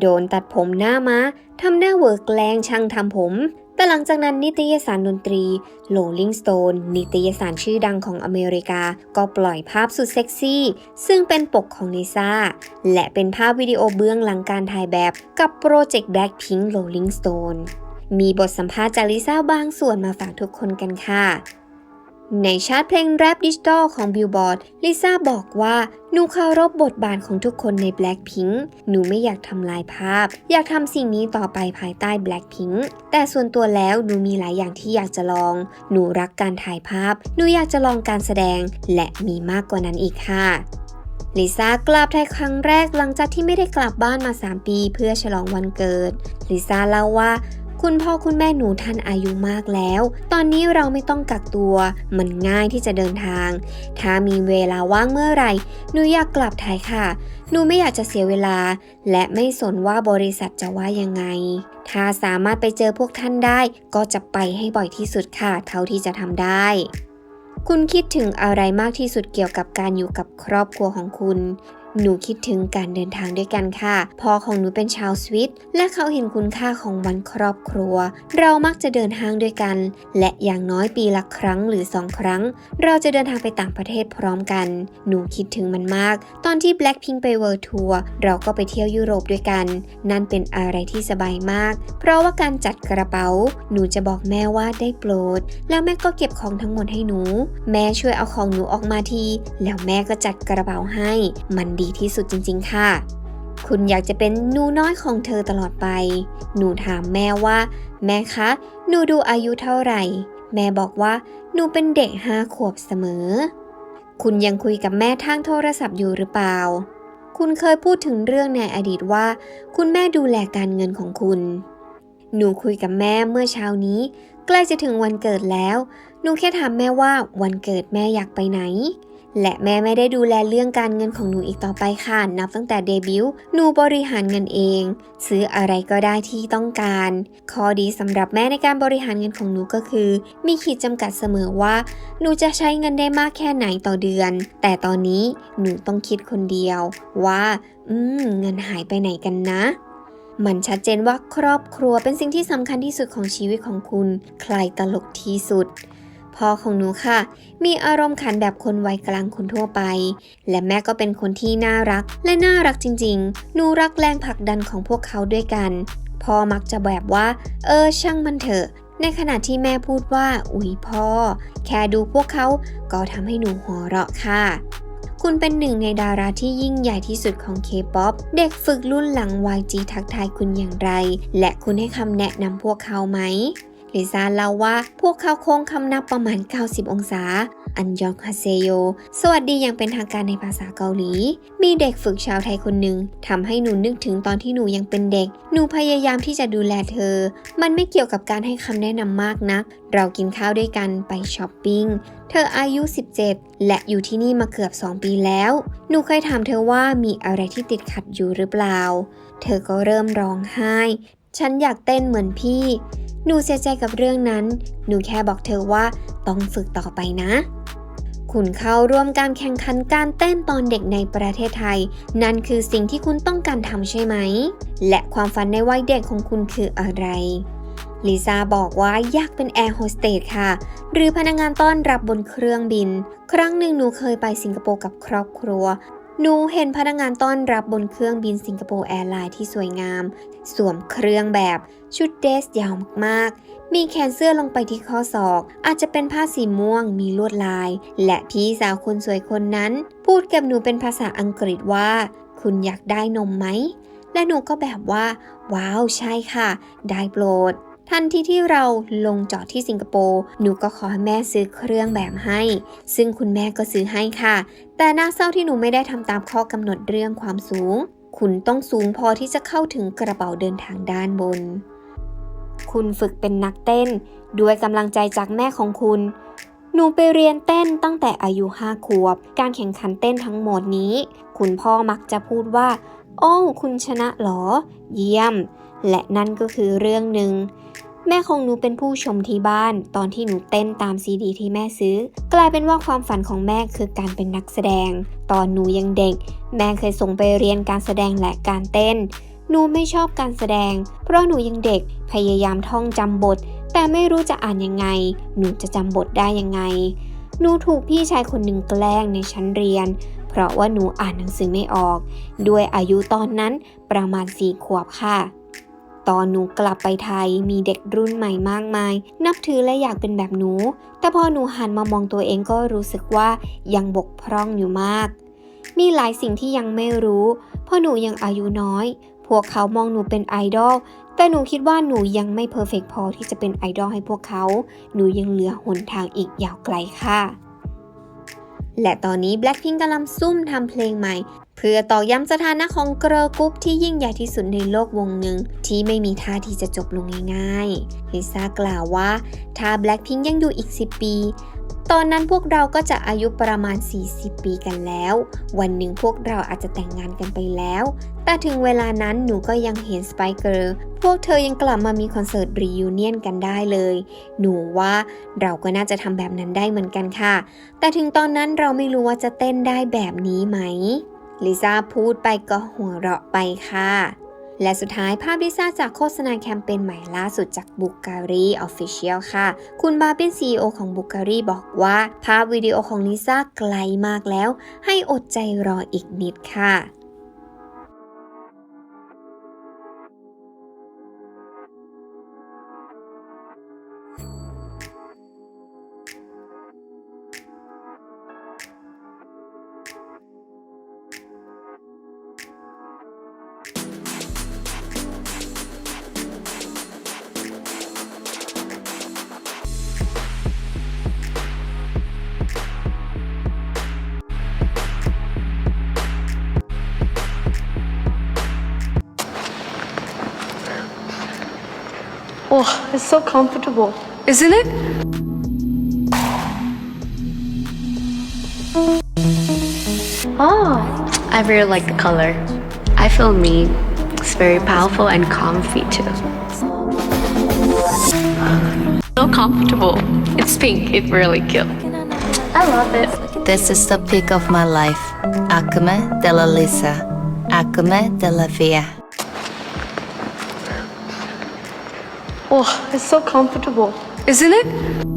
โดนตัดผมหน้ามาทำหน้าเวิร์กแกลงช่างทำผม แต่หลังจากนั้นนิตยสารดนตรี Rolling Stone นิตยสารชื่อดังของอเมริกา ก็ปล่อยภาพสุดเซ็กซี่ ซึ่งเป็นปกของลิซ่า และเป็นภาพวิดีโอเบื้องหลังการถ่ายแบบกับโปรเจกต์ Blackpink Rolling Stone มีบทสัมภาษณ์จากลิซ่าบางส่วนมาฝากทุกคนกันค่ะ ในชาร์ตเพลงแรปดิจิตอลของ Billboard ลิซ่าบอกว่า หนูเคารพบทบาทของทุกคนใน Blackpink หนูไม่อยากทำลายภาพ อยากทำสิ่งนี้ต่อไปภายใต้ Blackpink แต่ส่วนตัวแล้วหนูมีหลายอย่างที่อยากจะลอง หนูรักการถ่ายภาพ หนูอยากจะลองการแสดง และมีมากกว่านั้นอีกค่ะลิซ่ากลับไทยครั้งแรกหลังจากที่ไม่ได้กลับบ้านมา 3 ปี เพื่อฉลองวันเกิด ลิซ่าเล่าว่า คุณพ่อคุณแม่หนูท่านอายุมากแล้ว ตอนนี้เราไม่ต้องกักตัว มันง่ายที่จะเดินทาง ถ้ามีเวลาว่างเมื่อไหร่หนูอยากกลับไทยค่ะ หนูไม่อยากจะเสียเวลา และไม่สนว่าบริษัทจะว่ายังไง ถ้าสามารถไปเจอพวกท่านได้ ก็จะไปให้บ่อยที่สุดค่ะ เท่าที่จะทำได้คุณคิดถึงอะไรมากที่สุดเกี่ยวกับการอยู่กับครอบครัวของคุณ หนูคิดถึงการเดินทางด้วยกันค่ะพ่อของหนูเป็นชาวสวิตและเขาเห็นคุณค่าของวันครอบครัว เรามักจะเดินทางด้วยกัน และอย่างน้อยปีละครั้งหรือสองครั้ง เราจะเดินทางไปต่างประเทศพร้อมกัน หนูคิดถึงมันมาก ตอนที่ Blackpink ไปเวิร์ทัวร์เราก็ไปเที่ยวยุโรปด้วยกัน นั่นเป็นอะไรที่สบายมาก เพราะว่าการจัดกระเป๋า หนูจะบอกแม่ว่าได้โปรด แล้วแม่ก็เก็บของทั้งหมดให้หนู แม่ช่วยเอาของหนูออกมาที แล้วแม่ก็จัดกระเป๋าให้ มันดีที่สุดจริง ๆ ค่ะ คุณอยากจะเป็นหนูน้อยของเธอตลอดไป หนูถามแม่ว่า แม่คะ หนูดูอายุเท่าไหร่ แม่บอกว่า หนูเป็นเด็กห้าขวบเสมอ คุณยังคุยกับแม่ทางโทรศัพท์อยู่หรือเปล่า คุณเคยพูดถึงเรื่องในอดีตว่า คุณแม่ดูแลการเงินของคุณ หนูคุยกับแม่เมื่อเช้านี้ ใกล้จะถึงวันเกิดแล้ว หนูแค่ถามแม่ว่าวันเกิดแม่อยากไปไหน และแม่ไม่ได้ดูแลเรื่องการเงินของหนูอีกต่อไปค่ะ นับตั้งแต่เดบิวต์หนูบริหารเงินเอง ซื้ออะไรก็ได้ที่ต้องการ ข้อดีสำหรับแม่ในการบริหารเงินของหนูก็คือ มีขีดจำกัดเสมอว่า หนูจะใช้เงินได้มากแค่ไหนต่อเดือน แต่ตอนนี้หนูต้องคิดคนเดียว ว่า อืม เงินหายไปไหนกันนะมันชัดเจนว่าครอบครัวเป็นสิ่งที่สำคัญที่สุดของชีวิตของคุณ ใครตลกที่สุด พ่อของหนูค่ะ มีอารมณ์ขันแบบคนวัยกลางคนทั่วไป และแม่ก็เป็นคนที่น่ารักและน่ารักจริงๆ หนูรักแรงผลักดันของพวกเขาด้วยกัน พ่อมักจะแบบว่า เออช่างมันเถอะ ในขณะที่แม่พูดว่า อุ๊ยพ่อ แค่ดูพวกเขาก็ทำให้หนูหัวเราะค่ะคุณเป็นหนึ่งในดาราที่ยิ่งใหญ่ที่สุดของ K-POP เด็กฝึกรุ่นหลัง YG ทักทายคุณอย่างไร และคุณให้คำแนะนำพวกเขาไหม ลิซ่าเล่าว่าพวกเขาโค้งคำนับประมาณ 90 องศา อันยองฮาเซโย สวัสดีอย่างเป็นทางการในภาษาเกาหลี มีเด็กฝึกชาวไทยคนหนึ่งทำให้หนูนึกถึงตอนที่หนูยังเป็นเด็ก หนูพยายามที่จะดูแลเธอ มันไม่เกี่ยวกับการให้คำแนะนำมากนัก เรากินข้าวด้วยกันไปช้อปปิ้ง เธออายุ 17 และอยู่ที่นี่มาเกือบ 2 ปีแล้ว หนูเคยถามเธอว่ามีอะไรที่ติดขัดอยู่หรือเปล่า เธอก็เริ่มร้องไห้ ฉันอยากเต้นเหมือนพี่ หนูเสียใจกับเรื่องนั้น หนูแค่บอกเธอว่าต้องฝึกต่อไปนะ คุณเข้าร่วมการแข่งขันการเต้นตอนเด็กในประเทศไทย นั่นคือสิ่งที่คุณต้องการทำใช่ไหม และความฝันในวัยเด็กของคุณคืออะไรลิซ่าบอกว่าอยากเป็นแอร์โฮสเตสค่ะ หรือพนักงานต้อนรับบนเครื่องบิน ครั้งหนึ่งหนูเคยไปสิงคโปร์กับครอบครัว หนูเห็นพนักงานต้อนรับบนเครื่องบินสิงคโปร์แอร์ไลน์ที่สวยงาม สวมเครื่องแบบชุดเดรสยาวมากๆ มีแขนเสื้อลงไปที่ข้อศอก อาจจะเป็นผ้าสีม่วงมีลวดลาย และพี่สาวคนสวยคนนั้น พูดกับหนูเป็นภาษาอังกฤษว่า คุณอยากได้นมไหม และหนูก็แบบว่า ว้าวใช่ค่ะ ได้โปรด ทันทีที่เราลงจอดที่สิงคโปร์หนูก็ขอให้แม่ซื้อเครื่องแบบให้ ซึ่งคุณแม่ก็ซื้อให้ค่ะ แต่น่าเศร้าที่หนูไม่ได้ทำตามข้อกำหนดเรื่องความสูง คุณต้องสูงพอที่จะเข้าถึงกระเป๋าเดินทางด้านบน คุณฝึกเป็นนักเต้น ด้วยกำลังใจจากแม่ของคุณหนูไปเรียนเต้นตั้งแต่อายุห้าขวบ การแข่งขันเต้นทั้งหมดนี้ คุณพ่อมักจะพูดว่า โอ้ คุณชนะหรอ เยี่ยม และนั่นก็คือเรื่องหนึ่ง แม่ของหนูเป็นผู้ชมที่บ้าน ตอนที่หนูเต้นตามซีดีที่แม่ซื้อ กลายเป็นว่าความฝันของแม่คือการเป็นนักแสดง ตอนหนูยังเด็ก แม่เคยส่งไปเรียนการแสดงและการเต้น หนูไม่ชอบการแสดง เพราะหนูยังเด็กพยายามท่องจำบท แต่ไม่รู้จะอ่านยังไง หนูจะจำบทได้ยังไง หนูถูกพี่ชายคนหนึ่งแกล้งในชั้นเรียน เพราะว่าหนูอ่านหนังสือไม่ออก ด้วยอายุตอนนั้นประมาณสี่ขวบค่ะ ตอนหนูกลับไปไทยมีเด็กรุ่นใหม่มากมาย นับถือและอยากเป็นแบบหนู แต่พอหนูหันมามองตัวเองก็รู้สึกว่ายังบกพร่องอยู่มาก มีหลายสิ่งที่ยังไม่รู้ เพราะหนูยังอายุน้อย พวกเขามองหนูเป็นไอดอลแต่หนูคิดว่าหนูยังไม่เพอร์เฟกพอที่จะเป็นไอดอลให้พวกเขา หนูยังเหลือหนทางอีกยาวไกลค่ะ และตอนนี้ Blackpink กำลังซุ่มทำเพลงใหม่ เพื่อตอกย้ำสถานะของเกิร์ลกรุ๊ปที่ยิ่งใหญ่ที่สุดในโลกวงหนึ่งที่ไม่มีท่าที่จะจบลงง่ายๆลิซ่ากล่าวว่า ถ้า Blackpink ยังอยู่อีก 10 ปี ตอนนั้นพวกเราก็จะอายุประมาณ 40 ปีกันแล้ว วันหนึ่งพวกเราอาจจะแต่งงานกันไปแล้ว แต่ถึงเวลานั้นหนูก็ยังเห็น Spice Girl พวกเธอยังกลับมามีคอนเสิร์ตรียูเนียนกันได้เลย หนูว่าเราก็น่าจะทำแบบนั้นได้เหมือนกันค่ะ แต่ถึงตอนนั้นเราไม่รู้ว่าจะเต้นได้แบบนี้ไหม ลิซ่าพูดไปก็หัวเราะไปค่ะ และสุดท้ายภาพลิซ่าจากโฆษณาแคมเปญใหม่ล่าสุดจากบุการีออฟฟิเชียลค่ะ คุณบาเป็น CEO ของบุการีบอกว่า ภาพวิดีโอของลิซ่าไกลมากแล้ว ให้อดใจรออีกนิดค่ะ Oh, it's so comfortable, isn't it? Oh, I really like the color. I feel me. It's very powerful and comfy too. So comfortable. It's pink. It really cute. I love it. This is the peak of my life. Acme de la Lisa. Acme de la Via. Oh, it's so comfortable, isn't it?